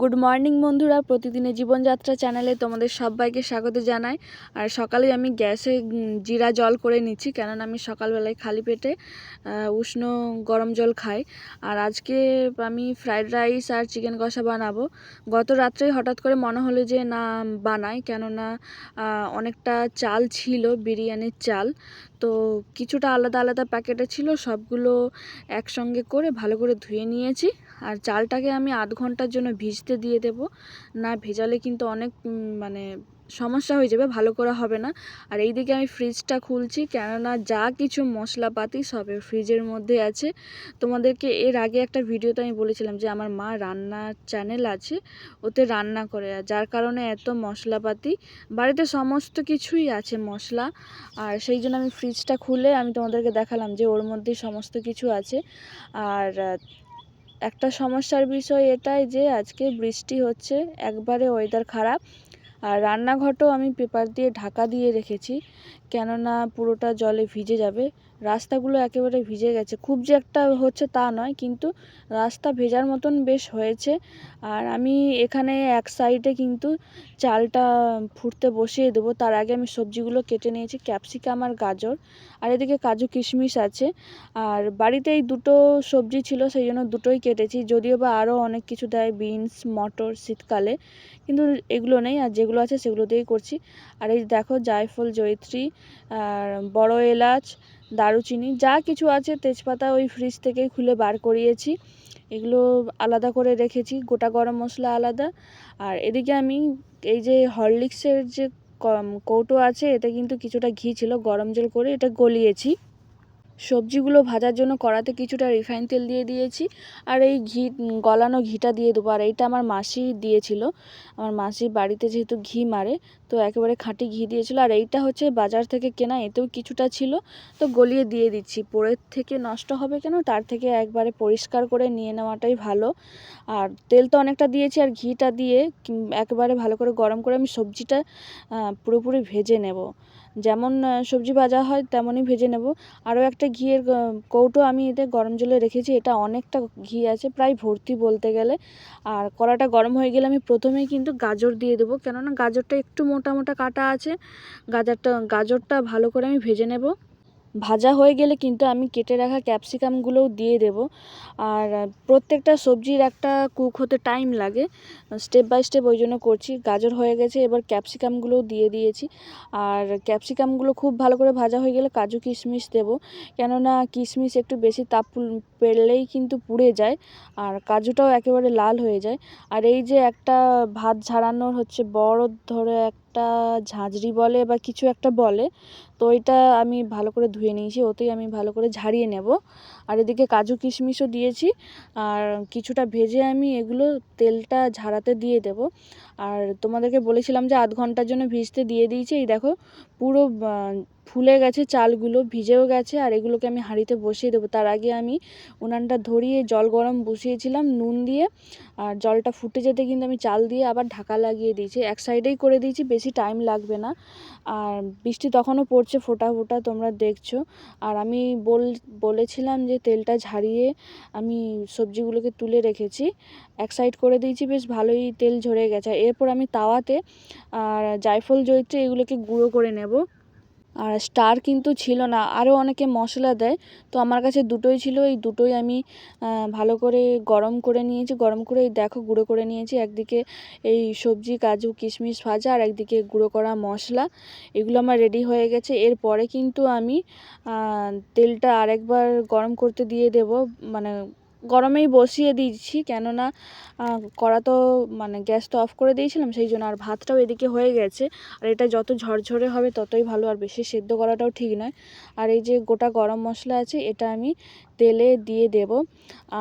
Good morning বন্ধুরা। প্রতিদিনের জীবনযাত্রা চ্যানেলে তোমাদের সবাইকে স্বাগত জানাই। আর সকালে আমি গ্যাসে জিরা জল করে নিচ্ছি, কেননা আমি সকালবেলায় খালি পেটে উষ্ণ গরম জল খাই। আর আজকে আমি ফ্রাইড রাইস আর চিকেন কষা বানাবো। গত রাত্রেই হঠাৎ করে মনে হলো যে, না, বানাই। কেননা অনেকটা চাল ছিল, বিরিয়ানির চাল। তো কিছুটা আলাদা আলাদা প্যাকেটে ছিল, সবগুলো একসঙ্গে করে ভালো করে ধুয়ে নিয়েছি। আর চালটাকে আমি আধ ঘণ্টার জন্য ভিজতে দিয়ে দেব। না ভেজালে কিন্তু অনেক মানে সমস্যা হয়ে যাবে, ভালো করে হবে না। আর এইদিকে আমি ফ্রিজটা খুলছি, কেননা যা কিছু মশলাপাতি সব ফ্রিজের মধ্যে আছে। তোমাদেরকে এর আগে একটা ভিডিওতে আমি বলেছিলাম যে, আমার মা রান্নার চ্যানেল আছে, ওতে রান্না করে। যার কারণে এত মশলাপাতি, বাড়িতে সমস্ত কিছুই আছে মশলা। আর সেই জন্য আমি ফ্রিজটা খুলে আমি তোমাদেরকে দেখালাম যে, ওর মধ্যে সমস্ত কিছু আছে। আর একটা সমস্যার বিষয় এটাই যে, আজকে বৃষ্টি হচ্ছে, একবারে ওয়েদার খারাপ। আর রান্নাঘরটাও আমি পেপার দিয়ে ঢাকা দিয়ে রেখেছি। কেননা পুরোটা জলে ভিজে যাবে। রাস্তাগুলো একেবারে ভিজে গেছে। খুব যে একটা হচ্ছে তা নয়, কিন্তু রাস্তা ভেজার মতন বেশ হয়েছে। আর আমি এখানে এক সাইডে কিন্তু চালটা ফুটতে বসিয়ে দেবো। তার আগে আমি সবজিগুলো কেটে নিয়েছি ক্যাপসিকাম আর গাজর। আর এদিকে কাজু কিশমিশ আছে। আর বাড়িতে এই দুটো সবজি ছিল, সেই জন্য দুটোই কেটেছি। যদিও বা আরও অনেক কিছু দেয় বিনস মটর, শীতকালে। কিন্তু এগুলো নেই, আর যেগুলো আছে সেগুলো দিয়েই করছি। আর এই দেখো, জায়ফল, জয়িত্রী, আর বড় এলাচ দারুচিনি, যা কিছু আছে তেজপাতা ওই ফ্রিজ থেকেই খুলে বার করিয়েছি। এগুলো আলাদা করে রেখেছি, গোটা গরম মশলা আলাদা। আর এদিকে আমি এই যে হরলিক্সের যে কৌটো আছে, এতে কিন্তু কিছুটা ঘি ছিল, গরম জল করে এটা গলিয়েছি। সবজিগুলো ভাজার জন্য কড়াতে কিছুটা রিফাইন তেল দিয়ে দিয়েছি আর এই ঘি, গলানো ঘিটা দিয়ে দেবো। আর এইটা আমার মাসি দিয়েছিল। আমার মাসি বাড়িতে যেহেতু ঘি মারে, তো একেবারে খাঁটি ঘি দিয়েছিল। আর এইটা হচ্ছে বাজার থেকে কেনা, এতেও কিছুটা ছিল। তো গলিয়ে দিয়ে দিচ্ছি। পরের থেকে নষ্ট হবে কেন, তার থেকে একবারে পরিষ্কার করে নিয়ে নেওয়াটাই ভালো। আর তেল তো অনেকটা দিয়েছি, আর ঘিটা দিয়ে একেবারে ভালো করে গরম করে আমি সবজিটা পুরোপুরি ভেজে নেব। যেমন সবজি ভাজা হয় তেমনই ভেজে নেব। আরও একটা ঘিয়ের কৌটো আমি এতে গরম জলে রেখেছি, এটা অনেকটা ঘি আছে, প্রায় ভর্তি বলতে গেলে। আর কড়াটা গরম হয়ে গেলে আমি প্রথমেই কিন্তু গাজর দিয়ে দেবো, কেননা গাজরটা একটু মোটা মোটা কাটা আছে। গাজরটা গাজরটা ভালো করে আমি ভেজে নেব। ভাজা হয়ে গেলে কিন্তু আমি কেটে রাখা ক্যাপসিকামগুলোও দিয়ে দেব। আর প্রত্যেকটা সবজির একটা কুক হতে টাইম লাগে। স্টেপ বাই স্টেপ ওই জন্য করছি। গাজর হয়ে গেছে, এবার ক্যাপসিকামগুলোও দিয়ে দিয়েছি। আর ক্যাপসিকামগুলো খুব ভালো করে ভাজা হয়ে গেলে কাজু কিশমিশ দেব। কেননা কিশমিশ একটু বেশি তাপ পুল- পেলেই কিন্তু পুড়ে যায় আর কাজুটাও একেবারে লাল হয়ে যায়। আর এই যে একটা ভাত ঝাড়ানোর হচ্ছে বড় ধরে একটা ঝাঁঝরি বলে বা কিছু একটা বলে, তো ওইটা আমি ভালো করে ধুয়ে নিয়েছি, ওতেই আমি ভালো করে ঝাড়িয়ে নেব। আর এদিকে কাজু কিশমিশও দিয়েছি, আর কিছুটা ভেজে আমি এগুলো তেলটা ঝাড়াতে দিয়ে দেব। আর তোমাদেরকে বলেছিলাম যে আধ ঘণ্টার জন্য ভিজতে দিয়ে দিয়েছি, এই দেখো পুরো ফুলে গেছে, চালগুলো ভিজেও গেছে, আর এগুলোকে আমি হাঁড়িতে বসিয়ে দেবো। তার আগে আমি উনানটা ধরিয়ে জল গরম বসিয়েছিলাম নুন দিয়ে, আর জলটা ফুটে যেতে কিন্তু আমি চাল দিয়ে আবার ঢাকা লাগিয়ে দিয়েছি। এক সাইডেই করে দিয়েছি, বেশি টাইম লাগবে না। আর বৃষ্টি তখনও পড়ছে ফোটা ফোটা, তোমরা দেখছ। আর আমি বল, বলেছিলাম যে তেলটা ঝারিয়ে আমি সবজিগুলোকে তুলে রেখেছি। এক সাইড করে দিয়েছি, বেশ ভালোই তেল ঝরে গেছে। এরপর আমি তাওয়াতে আর জায়ফল, জয়িত্রী এগুলোকে গুঁড়ো করে নেব। আর স্টার কিন্তু ছিল না আরও অনেকে মশলা দেয়, তো আমার কাছে দুটোই ছিল। এই দুটোই আমি ভালো করে গরম করে নিয়েছি। গরম করে এই দেখো গুঁড়ো করে নিয়েছি। একদিকে এই সবজি, কাজু, কিশমিশ ভাজা আর একদিকে গুঁড়ো করা মশলা, এগুলো আমার রেডি হয়ে গেছে। এরপরে কিন্তু আমি তেলটা আরেকবার গরম করতে দিয়ে দেব মানে গরমেই বসিয়ে দিয়েছি কেননা কড়া তো মানে গ্যাস তো অফ করে দিয়েছিলাম, সেই জন্য আর ভাতটাও এদিকে হয়ে গেছে। আর এটা যত ঝরঝরে হবে, ততই ভালো। আর বেশি সেদ্ধ করাটাও ঠিক নয়। আর এই যে গোটা গরম মশলা আছে, এটা আমি তেলে দিয়ে দেব।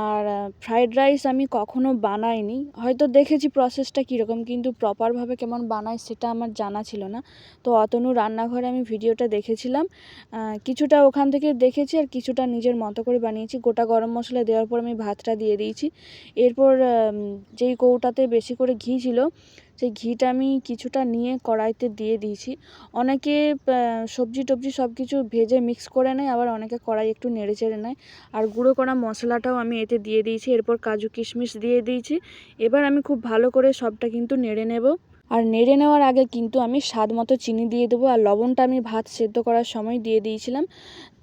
আর ফ্রাইড রাইস আমি কখনো বানাইনি। হয়তো দেখেছি প্রসেসটা কীরকম, কিন্তু প্রপারভাবে কেমন বানায় সেটা আমার জানা ছিল না। তো অতনু রান্নাঘরে আমি ভিডিওটা দেখেছিলাম। কিছুটা ওখান থেকে দেখেছি আর কিছুটা নিজের মতো করে বানিয়েছি। গোটা গরম মশলা দেওয়ার পর আমি ভাতটা দিয়ে দিয়েছি। এরপর যেই কৌটাতে বেশি করে ঘি ছিল সেই ঘিটা আমি কিছুটা নিয়ে কড়াইতে দিয়ে দিয়েছি। অনেকে সবজি টবজি সব কিছু ভেজে মিক্স করে নেয়, আবার অনেকে কড়াই একটু নেড়ে চেড়ে নেয়। আর গুঁড়ো করা মশলাটাও আমি এতে দিয়ে দিয়েছি। এরপর কাজু কিশমিশ দিয়ে দিয়েছি। এবার আমি খুব ভালো করে সবটা কিন্তু নেড়ে নেব। আর নেড়ে নেওয়ার আগে কিন্তু আমি স্বাদ মতো চিনি দিয়ে দেবো আর লবণটা আমি ভাত সেদ্ধ করার সময় দিয়ে দিয়েছিলাম।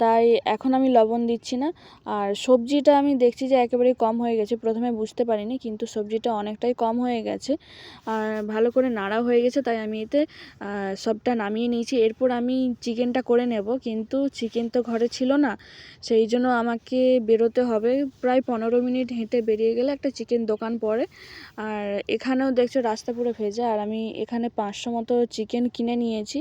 তাই এখন আমি লবণ দিচ্ছি না। আর সবজিটা আমি দেখছি যে একেবারেই কম হয়ে গেছে, প্রথমে বুঝতে পারিনি কিন্তু সবজিটা অনেকটাই কম হয়ে গেছে। আর ভালো করে নাড়া হয়ে গেছে, তাই আমি এতে সবটা নামিয়ে নিয়েছি। এরপর আমি চিকেনটা করে নেব, কিন্তু চিকেন তো ঘরে ছিল না, সেই জন্য আমাকে বেরোতে হবে। প্রায় পনেরো মিনিট হেঁটে বেরিয়ে গেলে একটা চিকেন দোকান পড়ে। আর এখানেও দেখছ রাস্তা পুরো ভেজা, আর আমি এখানে পাঁচশো মতো চিকেন কিনে নিয়েছি।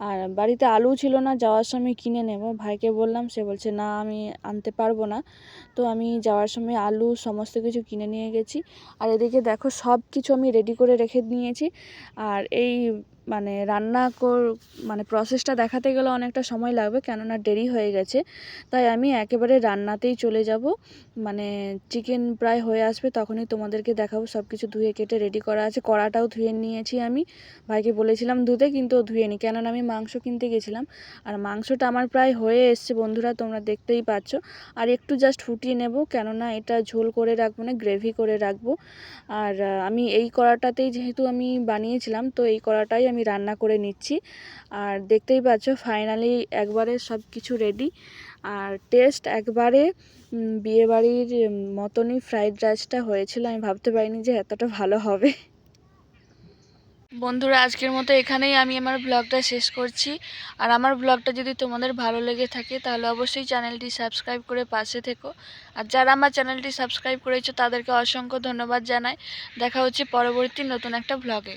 আর বাড়িতে আলু ছিল না, যাওয়ার সময় কিনে নেব। ভাইকে বললাম, সে বলছে, না, আমি আনতে পারব না। তো আমি যাওয়ার সময় আলু, সমস্ত কিছু কিনে নিয়ে গেছি। আর এদিকে দেখো সব কিছু আমি রেডি করে রেখে নিয়েছি। আর এই মানে রান্না কর মানে প্রসেসটা দেখাতে গেলে অনেকটা সময় লাগবে, কেননা দেরি হয়ে গেছে। তাই আমি একেবারে রান্নাতেই চলে যাব। মানে চিকেন প্রায় হয়ে আসবে, তখনই তোমাদেরকে দেখাবো। সব কিছু ধুয়ে কেটে রেডি করা আছে। কড়াটাও ধুয়ে নিয়েছি আমি। ভাইকে বলেছিলাম ধুতে কিন্তু ও ধুয়ে নি। কেননা আমি মাংস কিনতে গেছিলাম। আর মাংসটা আমার প্রায় হয়ে এসছে বন্ধুরা, তোমরা দেখতেই পাচ্ছ। আর একটু জাস্ট ফুটিয়ে নেব, কেননা এটা ঝোল করে রাখব না গ্রেভি করে রাখব। আর আমি এই কড়াটাতেই যেহেতু আমি বানিয়েছিলাম, তো এই কড়াটাই আমি রান্না করে নিচ্ছি। আর দেখতেই পাচ্ছ ফাইনালি একবারে সব কিছু রেডি আর টেস্ট একবারে বিয়েবাড়ির মতনই ফ্রাইড রাইসটা হয়েছিল। আমি ভাবতে পারিনি যে এতটা ভালো হবে। বন্ধুরা, আজকের মতো এখানেই আমি আমার ব্লগটা শেষ করছি। আর আমার ব্লগটা যদি তোমাদের ভালো লেগে থাকে, তাহলে অবশ্যই চ্যানেলটি সাবস্ক্রাইব করে পাশে থেকো। আর যারা আমার চ্যানেলটি সাবস্ক্রাইব করেছ, তাদেরকে অসংখ্য ধন্যবাদ জানাই। দেখা হচ্ছে পরবর্তী নতুন একটা ব্লগে